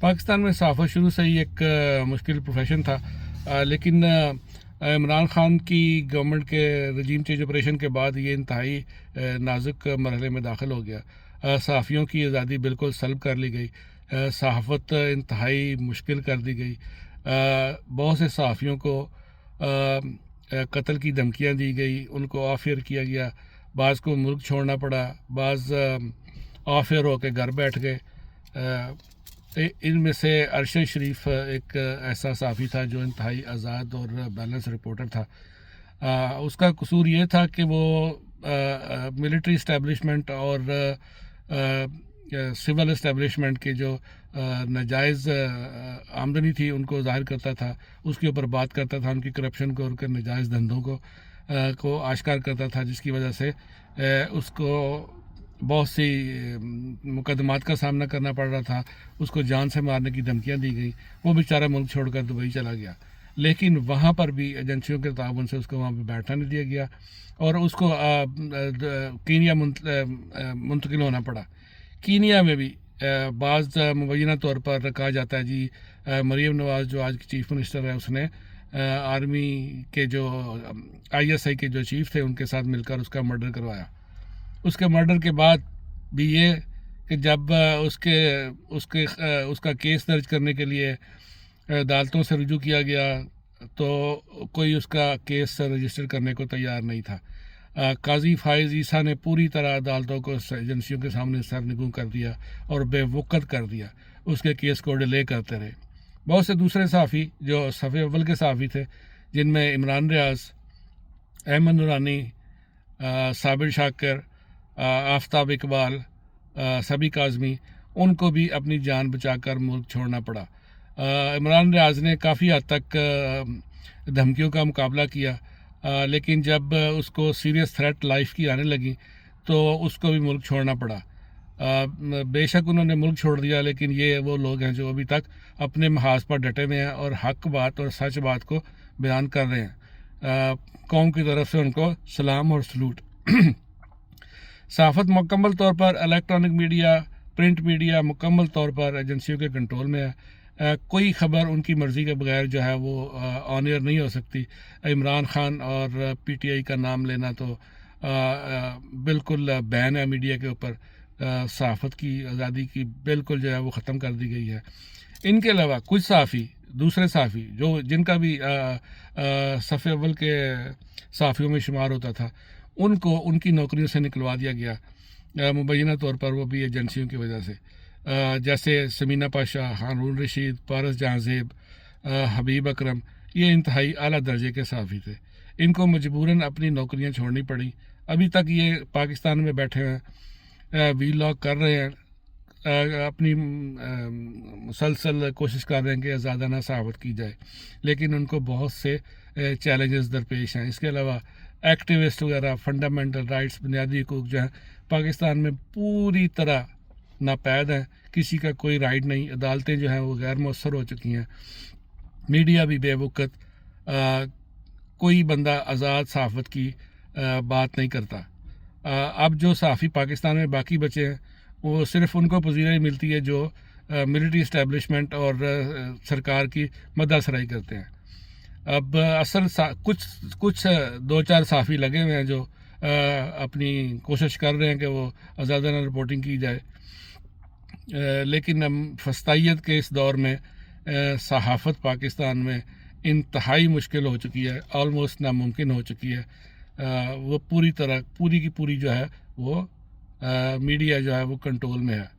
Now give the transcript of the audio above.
پاکستان میں صحافت شروع سے ہی ایک مشکل پروفیشن تھا لیکن عمران خان کی گورنمنٹ کے رجیم چینج آپریشن کے بعد یہ انتہائی نازک مرحلے میں داخل ہو گیا۔ صحافیوں کی آزادی بالکل سلب کر لی گئی۔ صحافت انتہائی مشکل کر دی گئی۔ بہت سے صحافیوں کو قتل کی دھمکیاں دی گئی، ان کو آف ایئر کیا گیا۔ بعض کو ملک چھوڑنا پڑا، بعض آف ایئر ہو کے گھر بیٹھ گئے۔ ان میں سے ارشد شریف ایک ایسا صحافی تھا جو انتہائی آزاد اور بیلنس رپورٹر تھا۔ اس کا قصور یہ تھا کہ وہ ملٹری اسٹیبلشمنٹ اور سول اسٹیبلشمنٹ کے جو آ، ناجائز آمدنی تھی ان کو ظاہر کرتا تھا اس کے اوپر بات کرتا تھا ان کی کرپشن کو اور ان کے ناجائز دھندوں کو کو آشکار کرتا تھا جس کی وجہ سے اس کو بہت سی مقدمات کا سامنا کرنا پڑ رہا تھا۔ اس کو جان سے مارنے کی دھمکیاں دی گئی وہ بیچارہ ملک چھوڑ کر دبئی چلا گیا۔ لیکن وہاں پر بھی ایجنسیوں کے تعاون سے اس کو وہاں پہ بیٹھا نہیں دیا گیا۔ اور اس کو کینیا منتقل ہونا پڑا۔ کینیا میں بھی بعض مبینہ طور پر کہا جاتا ہے جی مریم نواز جو آج کی چیف منسٹر ہے اس نے آرمی کے جو، آئی ایس آئی کے جو چیف تھے، ان کے ساتھ مل کر اس کا مرڈر کروایا۔ اس کے مرڈر کے بعد بھی یہ کہ جب اس کے اس کے اس کا کیس درج کرنے کے لیے عدالتوں سے رجوع کیا گیا تو کوئی اس کا کیس رجسٹر کرنے کو تیار نہیں تھا۔ قاضی فائز عیسیٰ نے پوری طرح عدالتوں کو اس ایجنسیوں کے سامنے سر نگوں کر دیا اور بے وقت کر دیا۔ اس کے کیس کو ڈیلے کرتے رہے۔ بہت سے دوسرے صحافی جو صفحے اول کے صحافی تھے، جن میں عمران ریاض، احمد نورانی صابر شاکر آفتاب اقبال آ، سبی کاظمی ان کو بھی اپنی جان بچا کر ملک چھوڑنا پڑا۔ عمران ریاض نے کافی حد تک دھمکیوں کا مقابلہ کیا لیکن جب اس کو سیریس تھریٹ لائف کی آنے لگی تو اس کو بھی ملک چھوڑنا پڑا۔ بے شک انہوں نے ملک چھوڑ دیا لیکن یہ وہ لوگ ہیں جو ابھی تک اپنے محاذ پر ڈٹے ہوئے ہیں اور حق بات اور سچ بات کو بیان کر رہے ہیں۔ قوم کی طرف سے ان کو سلام اور سلوٹ۔ صحافت مکمل طور پر الیکٹرانک میڈیا پرنٹ میڈیا مکمل طور پر ایجنسیوں کے کنٹرول میں ہے۔ کوئی خبر ان کی مرضی کے بغیر جو ہے وہ آن ایئر نہیں ہو سکتی۔ عمران خان اور پی ٹی آئی کا نام لینا تو بالکل بین ہے میڈیا کے اوپر۔ صحافت کی آزادی کی بالکل جو ہے وہ ختم کر دی گئی ہے۔ ان کے علاوہ کچھ صحافی دوسرے صحافی جو جن کا بھی آ، آ، صفحے اول کے صحافیوں میں شمار ہوتا تھا ان کو، ان کی نوکریوں سے نکلوا دیا گیا۔ مبینہ طور پر وہ بھی ایجنسیوں کی وجہ سے۔ جیسے سمینہ پاشا، ہارون رشید، پارس جہاں زیب حبیب اکرم، یہ انتہائی اعلیٰ درجے کے صحافی تھے۔ ان کو مجبوراً اپنی نوکریاں چھوڑنی پڑی ابھی تک یہ پاکستان میں بیٹھے ہیں وی لاگ کر رہے ہیں۔ اپنی مسلسل کوشش کر رہے ہیں کہ آزادانہ صحافت کی جائے۔ لیکن ان کو بہت سے چیلنجز درپیش ہیں۔ اس کے علاوہ ایکٹیوسٹ وغیرہ فنڈامنٹل رائٹس بنیادی حقوق جو ہیں پاکستان میں پوری طرح ناپید ہیں۔ کسی کا کوئی رائٹ نہیں عدالتیں جو ہیں وہ غیر مؤثر ہو چکی ہیں۔ میڈیا بھی بے وقت آ، کوئی بندہ آزاد صحافت کی آ، بات نہیں کرتا۔ آ، اب جو صحافی پاکستان میں باقی بچے ہیں وہ صرف ان کو پذیرائی ملتی ہے جو ملٹری اسٹیبلشمنٹ اور آ، سرکار کی مدہ سرائی کرتے ہیں۔ اب اصل سا- کچھ کچھ دو چار صحافی لگے ہوئے ہیں جو آ، اپنی کوشش کر رہے ہیں کہ وہ آزادانہ رپورٹنگ کی جائے۔ آ، لیکن فستائیت کے اس دور میں آ، صحافت پاکستان میں انتہائی مشکل ہو چکی ہے آلموسٹ ناممکن ہو چکی ہے۔ آ، وہ پوری طرح پوری کی پوری جو ہے وہ آ، میڈیا جو ہے وہ کنٹرول میں ہے۔